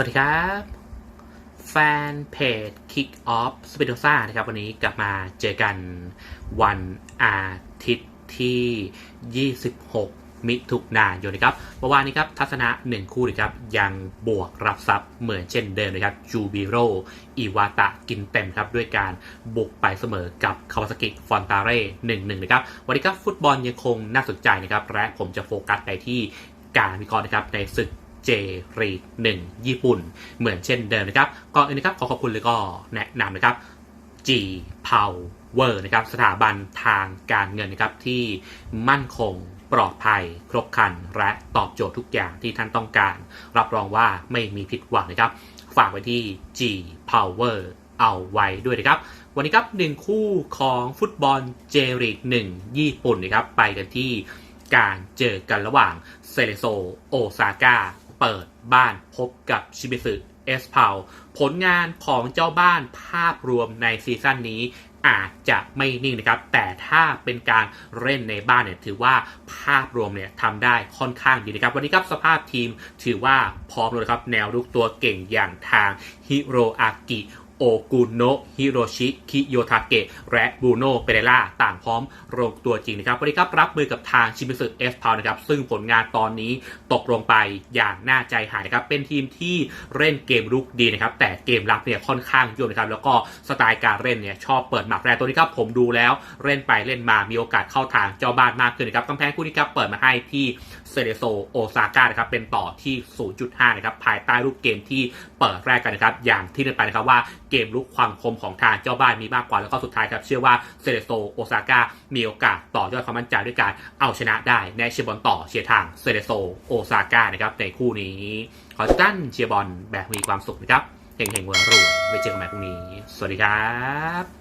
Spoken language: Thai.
วัสดีครับ แฟนเพจ Kick Off s p i n o z a นะครับ วันนี้กลับมาเจอกันวันอาทิตย์ที่ 26 มิถุนายนนะครับเมื่อวานนี้ครับทัศนะ 1 คู่นะครับ ยังบวกรับทรัพย์เหมือนเช่นเดิมนะครับจูบิโรอิวาตะกินเต็มครับ ด้วยการบุกไปเสมอกับคาวาซากิฟอนตาเร่1-1 นะครับ วันนี้ครับฟุตบอลยังคงน่าสนใจนะครับ และผมจะโฟกัสไปที่การวิเคราะห์นะครับในศึก เจรีกหนึ่งญี่ปุ่น เหมือนเช่นเดิมนะครับก่อนอื่นนะครับขอขอบคุณเลยก็แนะนำนะครับ G Power นะครับสถาบันทางการเงินนะครับที่มั่นคงปลอดภัย ครบครัน และตอบโจทย์ทุกอย่างที่ท่านต้องการ รับรองว่าไม่มีผิดหวังนะครับ ฝากไว้ที่ G Power เอาไว้ด้วยนะครับ วันนี้ครับหนึ่งคู่ของฟุตบอลเจรีกหนึ่งญี่ปุ่นนะครับ ไปกันที่การเจอกันระหว่างเซเลโซโอซาก้า เปิดบ้านพบกับชิบิสึเอสพาวผลงานของเจ้าบ้านภาพรวมในซีซั่นนี้อาจจะไม่นิ่งนะครับ แต่ถ้าเป็นการเล่นในบ้านเนี่ยถือว่าภาพรวมเนี่ยทำได้ค่อนข้างดีนะครับ วันนี้ครับสภาพทีมถือว่าพร้อมเลยครับ แนวลุกตัวเก่งอย่างทางฮิโรอากิ โอกุโนะฮิโรชิ คิโยทาเกะ และบูโนเปเรล่า ต่างพร้อมลงตัวจริงนะครับ วันนี้ครับรับมือกับทางชิมิสึเอสพาวนะครับ ซึ่งผลงานตอนนี้ตกลงไปอย่างน่าใจหายนะครับ เป็นทีมที่เล่นเกมรุกดีนะครับ แต่เกมรับเนี่ยค่อนข้างโยนนะครับ แล้วก็สไตล์การเล่นเนี่ยชอบเปิดหมากแรกตัวนี้ครับผมดูแล้วเล่นไปเล่นมา มีโอกาสเข้าทางเจ้าบ้านมากขึ้นนะครับกำแพงคู่นี้ครับเปิดมาให้ที่เซเรโซโอซาก้านะครับเป็นต่อที่ 0.5 นะครับ ภายใต้รูปเกมที่เปิดแรกกันนะครับ อย่างที่เรียนไปนะครับว่าเกมลุกความคมของทางเจ้าบ้านมีมากกว่า แล้วก็สุดท้ายครับ เชื่อว่าเซเรโซโอซาก้ามีโอกาสต่อยอดความมั่นใจด้วยการเอาชนะได้ในเชียร์บอลต่อเชียร์ทางเซเรโซโอซาก้านะครับในคู่นี้ ขอให้ทุกท่านเชียร์บอลแบบมีความสุขนะครับเฮงๆรวยๆไว้เจอกันใหม่พรุ่งนี้ สวัสดีครับ